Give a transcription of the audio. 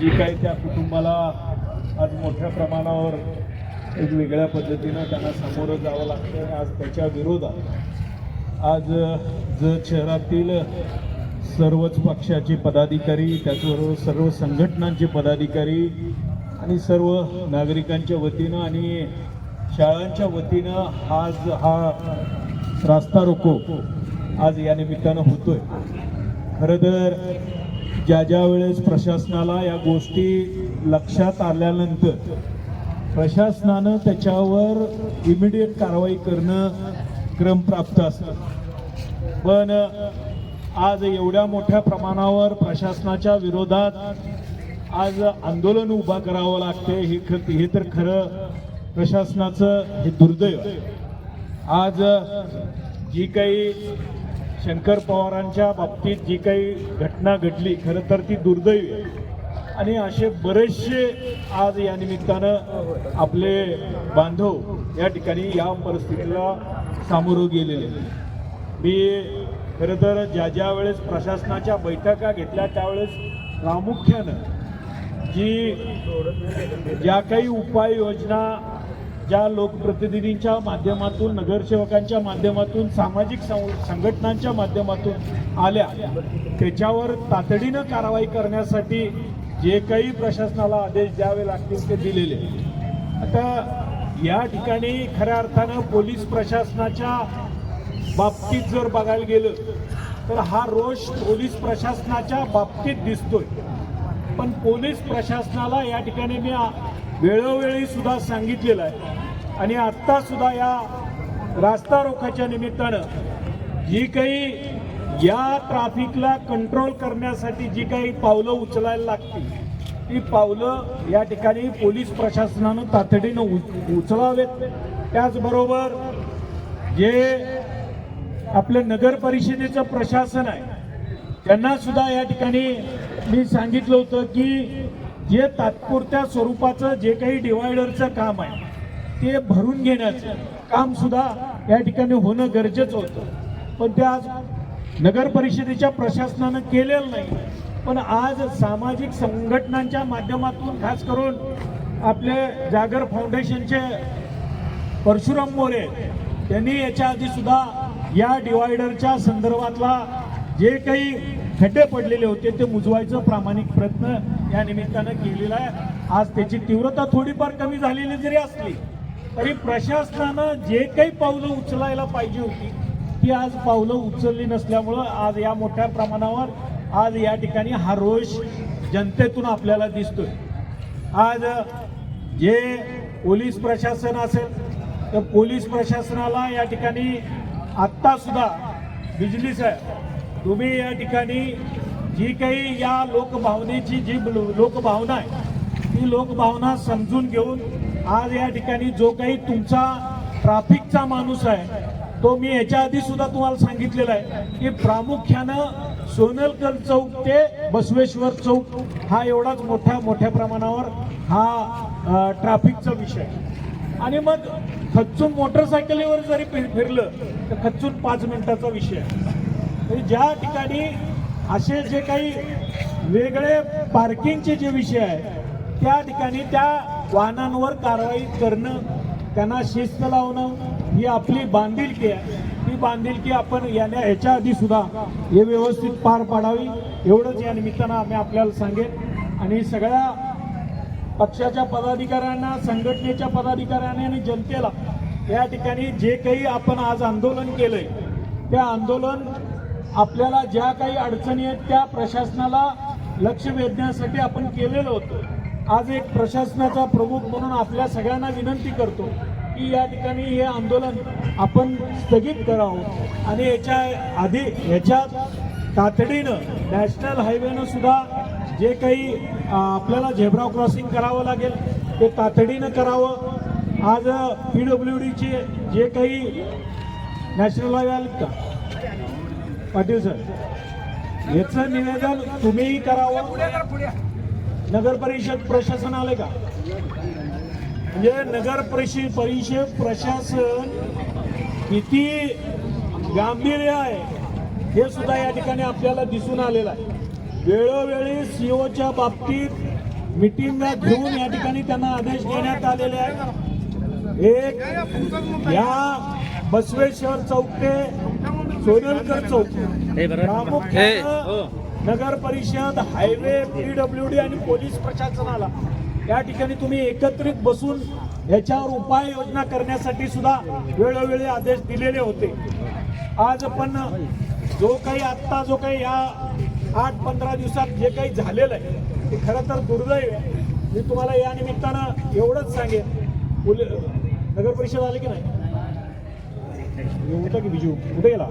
जी काही त्या कुटुंबाला आज मोठ्या प्रमाणावर एक वेगळ्या पद्धतीनं त्यांना सामोरं जावं लागतं आज त्याच्या विरोधात आज जर शहरातील सर्वच पक्षाचे पदाधिकारी त्याचबरोबर सर्व संघटनांचे पदाधिकारी आणि सर्व नागरिकांच्या वतीनं आणि शाळांच्या वतीनं आज हा रास्ता रोको. आज या निमित्तानं होतोय. खरं तर ज्या ज्या वेळेस प्रशासनाला या गोष्टी लक्षात आल्यानंतर प्रशासनानं त्याच्यावर इमिडिएट कारवाई करणं क्रमप्राप्त असतं. पण आज एवढ्या मोठ्या प्रमाणावर प्रशासनाच्या विरोधात आज आंदोलन उभा करावं लागते हे ख हे तर खरं प्रशासनाचं हे दुर्दैव आज जी काही शंकर पवारांच्या बाबतीत जी काही घटना घडली खरं तर ती दुर्दैवी आहे. आणि असे बरेचसे आज या निमित्तानं आपले बांधव या ठिकाणी या परिस्थितीला सामोरं गेलेले मी खरं तर ज्या ज्या वेळेस प्रशासनाच्या बैठका घेतल्या त्यावेळेस प्रामुख्यानं जी ज्या काही उपाययोजना ज्या लोकप्रतिनिधींच्या माध्यमातून नगरसेवकांच्या माध्यमातून सामाजिक सं- संघटनांच्या माध्यमातून आल्या त्याच्यावर तातडीनं कारवाई करण्यासाठी जे काही प्रशासनाला आदेश द्यावे लागतील ते दिलेले. आता या ठिकाणी खऱ्या अर्थानं पोलीस प्रशासनाच्या बाबतीत जर बघायला गेलं तर हा रोष पोलीस प्रशासनाच्या बाबतीत दिसतोय. पण पोलीस प्रशासनाला या ठिकाणी मी वेळोवेळी सुद्धा सांगितलेलं आहे. आणि आत्ता सुद्धा या रास्ता रोखाच्या निमित्तानं जी काही या ट्राफिकला कंट्रोल करण्यासाठी जी काही पावलं उचलायला लागतील ती पावलं या ठिकाणी पोलीस प्रशासनानं तातडीनं उच- उचलावेत. त्याचबरोबर जे आपलं नगर परिषदेचं प्रशासन आहे त्यांना सुद्धा या ठिकाणी मी सांगितलं होतं की जे तात्पुरत्या स्वरूपाचं जे काही डिवायडरचं काम आहे ते भरून घेण्याचं काम सुद्धा या ठिकाणी होणं गरजेचं होतं. पण ते आज नगर परिषदेच्या प्रशासनानं केलेलं नाही. पण आज सामाजिक संघटनांच्या माध्यमातून खास करून आपले जागर फाउंडेशनचे परशुराम मोरे त्यांनी याच्या आधी सुद्धा या डिवायडरच्या संदर्भातला जे काही खड्डे पडलेले होते ते मुजवायचं प्रामाणिक प्रयत्न या निमित्तानं केलेला आहे. आज त्याची तीव्रता थोडीफार कमी झालेली जरी असली तरी प्रशासनानं जे काही पावलं उचलायला पाहिजे होती ती आज पावलं उचलली नसल्यामुळं आज या मोठ्या प्रमाणावर आज या ठिकाणी हा रोष जनतेतून आपल्याला दिसतोय. आज जे पोलीस प्रशासन असेल तर पोलीस प्रशासनाला या ठिकाणी आत्तासुद्धा बिजली साहेब तुम्ही या ठिकाणी जी काही या लोकभावनेची जी लोकभावना आहे ती लोकभावना समजून घेऊन आज या ठिकाणी जो काही तुमचा ट्राफिकचा माणूस आहे तो मी याच्या आधी सुद्धा तुम्हाला सांगितलेला आहे की प्रामुख्यानं सोनलकर चौक ते बसवेश्वर चौक हा एवढाच मोठ्या मोठ्या प्रमाणावर हा ट्राफिकचा ट्रॅफिकचा विषय आणि मग खच्चून मोटरसायकलीवर जरी फिर- फिरलं तर खच्चून पाच मिनिटाचा विषय आहे. ज्या ठिकाणी असे जे काही वेगळे पार्किंगचे जे विषय आहे त्या ठिकाणी त्या वाहनांवर कारवाई करणं त्यांना शिस्त लावणं ही आपली बांधिलकी आहे. ती बांधिलकी आपण याने ह्याच्या आधी सुद्धा हे व्यवस्थित पार पाडावी एवढंच या निमित्तानं आम्ही आपल्याला सांगेन. आणि सगळ्या पक्षाच्या पदाधिकाऱ्यांना संघटनेच्या पदाधिकाऱ्यांनी आणि जनतेला या ठिकाणी जे काही आपण आज आंदोलन केलंय त्या आंदोलन आपल्याला ज्या काही अडचणी आहेत त्या प्रशासनाला लक्ष वेधण्यासाठी आपण केलेलं होतं. आज एक प्रशासनाचा प्रमुख म्हणून आपल्या सगळ्यांना विनंती करतो की या ठिकाणी हे आंदोलन आपण स्थगित करावं आणि याच्या आधी याच्यात तातडीनं नॅशनल हायवेनं सुद्धा जे काही आपल्याला झेब्रा क्रॉसिंग करावं लागेल ते तातडीनं करावं. आज पी डब्ल्यू डीचे जे काही नॅशनल हायवे आलेत का पाटील सर याचं निवेदन तुम्हीही करावं? नगर परिषद प्रशासन आले का? म्हणजे नगर परिषद परिषद प्रशासन किती गांभीर्य आहे हे सुद्धा या ठिकाणी आपल्याला दिसून आलेलं आहे. वेळोवेळी सीओच्या बाबतीत मिटिंग घेऊन या ठिकाणी त्यांना आदेश देण्यात आलेले आहेत. एक या बसवेश्वर चौक ते सोनलकर चौक. प्रामुख्यानं नगर परिषद हायवे पीडब्ल्यूडी आणि पोलीस प्रशासनाला. या ठिकाणी तुम्ही एकत्रित बसून याच्यावर उपाययोजना करण्यासाठी सुद्धा वेळोवेळी आदेश दिलेले होते. आज पण जो काही आत्ता जो काही या आठ पंधरा दिवसात जे काही झालेलं आहे ते खरं तर दुर्दैव आहे. मी तुम्हाला या निमित्तानं एवढंच सांगेन. नगर परिषद आले की नाही? कुठे गेला